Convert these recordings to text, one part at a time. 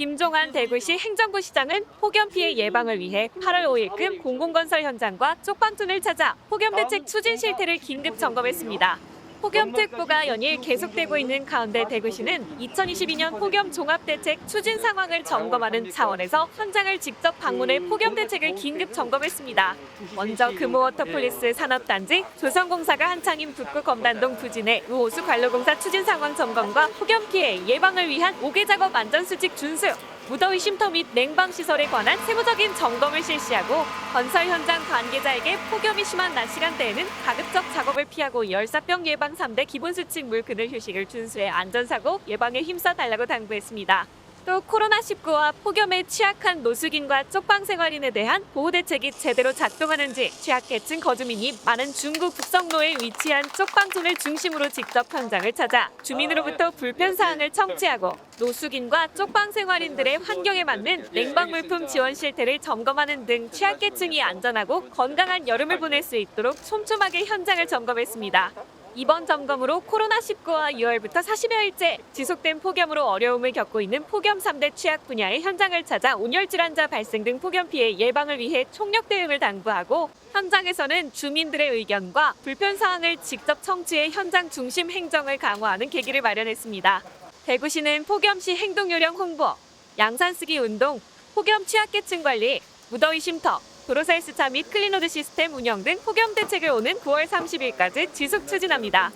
김종환 대구시 행정부시장은 폭염 피해 예방을 위해 8월 5일금 공공건설 현장과 쪽방촌을 찾아 폭염 대책 추진 실태를 긴급 점검했습니다. 폭염특보가 연일 계속되고 있는 가운데 대구시는 2022년 폭염 종합대책 추진 상황을 점검하는 차원에서 현장을 직접 방문해 폭염 대책을 긴급 점검했습니다. 먼저 금호워터폴리스 산업단지 조성공사가 한창인 북구 검단동 부진의 우호수 관로공사 추진 상황 점검과 폭염 피해 예방을 위한 5개 작업 안전수칙 준수, 무더위 쉼터 및 냉방 시설에 관한 세부적인 점검을 실시하고 건설 현장 관계자에게 폭염이 심한 낮 시간대에는 가급적 작업을 피하고 열사병 예방 3대 기본 수칙 물 그늘 휴식을 준수해 안전사고 예방에 힘써 달라고 당부했습니다. 또 코로나19와 폭염에 취약한 노숙인과 쪽방 생활인에 대한 보호 대책이 제대로 작동하는지 취약계층 거주민이 많은 중구 북성로에 위치한 쪽방촌을 중심으로 직접 현장을 찾아 주민으로부터 불편 사항을 청취하고 노숙인과 쪽방 생활인들의 환경에 맞는 냉방 물품 지원 실태를 점검하는 등 취약계층이 안전하고 건강한 여름을 보낼 수 있도록 촘촘하게 현장을 점검했습니다. 이번 점검으로 코로나19와 6월부터 40여일째 지속된 폭염으로 어려움을 겪고 있는 폭염 3대 취약 분야의 현장을 찾아 온열 질환자 발생 등 폭염 피해 예방을 위해 총력 대응을 당부하고 현장에서는 주민들의 의견과 불편 사항을 직접 청취해 현장 중심 행정을 강화하는 계기를 마련했습니다. 대구시는 폭염 시 행동 요령 홍보, 양산 쓰기 운동, 폭염 취약계층 관리, 무더위 쉼터, 도로사의 스차 및 클리노드 시스템 운영 등 폭염 대책을 오는 9월 30일까지 지속 추진합니다.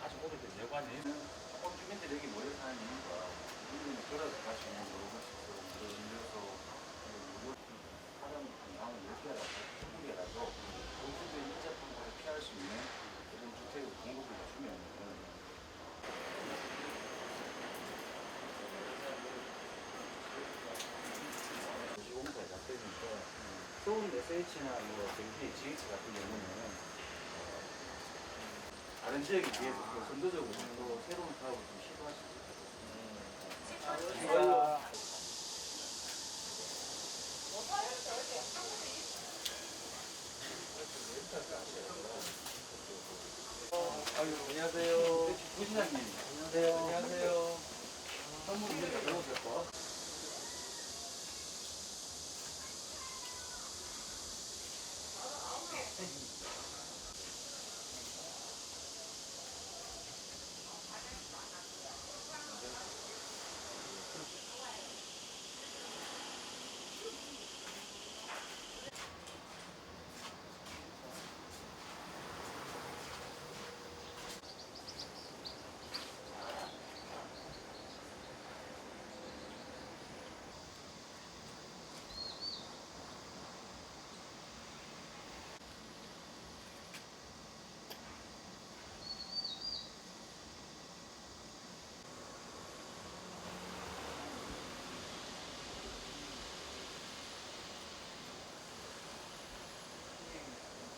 아주 오래된 여관이는 조금 주민들이 여기 모여 사는 이유가 우리는 있는 여러 곳이 있고 그러면서 사람 건강을 이렇게라도 충분히라도 공주의 밀접한 걸 피할 수 있는 그런 주택의 공급을 주면 시공사에 잡혀있는데 서울 SH나 뭐 경기 GH 같은 경우는 어, 다른 지역에 비해서 또 선도적으로 또 새로운 사업을 좀 시도할 수 있을 것 같아요. 아유, 안녕하세요. 부시장님. 안녕하세요. 안녕하세요. 선물 있는데 들어오셨고.